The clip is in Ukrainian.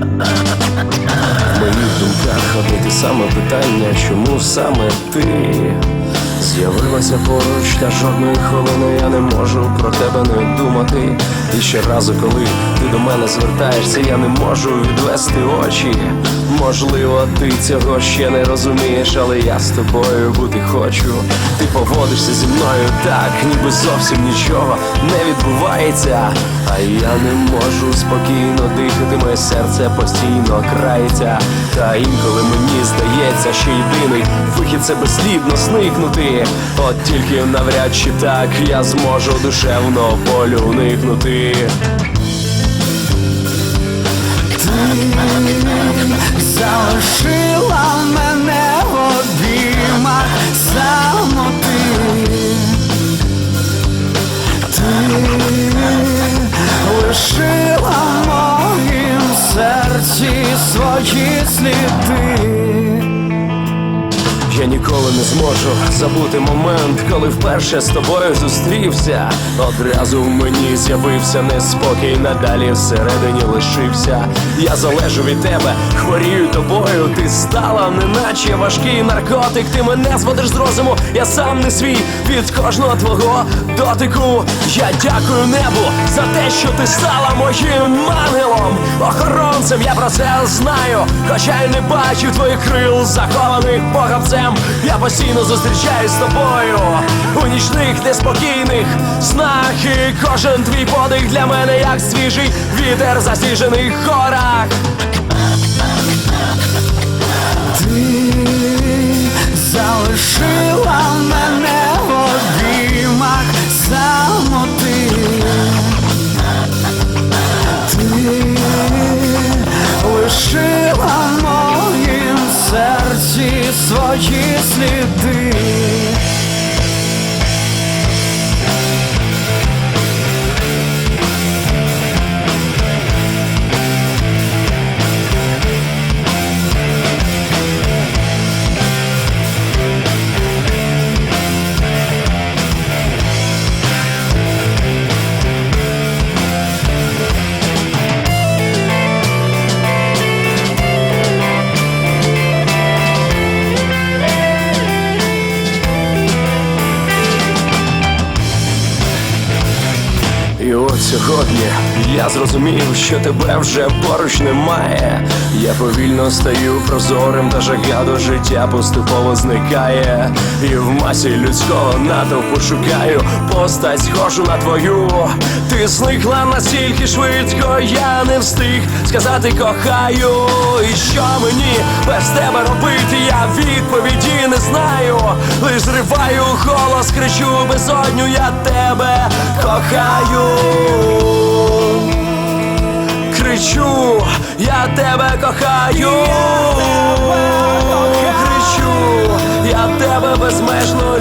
В моїх думках те саме питання, чому саме ти з'явилася поруч, та жодної хвилини я не можу про тебе не думати. І ще разу, коли ти до мене звертаєшся, я не можу відвести очі. Можливо, ти цього ще не розумієш, але я з тобою бути хочу. Ти поводишся зі мною так, ніби зовсім нічого не відбувається. А я не можу спокійно дихати, моє серце постійно крається. Та інколи мені здається, що єдиний вихід це безслідно зникнути. От тільки навряд чи так я зможу душевно болю уникнути. Свої сліди. Я ніколи не зможу забути момент, коли вперше з тобою зустрівся. Одразу в мені з'явився неспокій, надалі всередині лишився. Я залежу від тебе, хворію тобою. Ти стала, неначе важкий наркотик. Ти мене зводиш з розуму, я сам не свій від кожного твого дотику. Я дякую небу за те, що ти стала моїм ангелом, охоронцем. Я про це знаю, хоча й не бачив твоїх крил, захованих похабцем. Я постійно зустрічаюсь з тобою у нічних неспокійних снах. І кожен твій подих для мене як свіжий вітер засніжених горах. Ти залишила свої сліди. Сьогодні я зрозумів, що тебе вже поруч немає. Я повільно стаю прозорим, та жага до життя поступово зникає. І в масі людського натовпу шукаю постать схожу на твою. Ти зникла настільки швидко, я не встиг сказати кохаю. І що мені без тебе робити? Я відповіді не знаю. Лиш зриваю голос, кричу безодню, я тебе кохаю. Кричу, я тебе кохаю. Кричу, я тебе безмежно.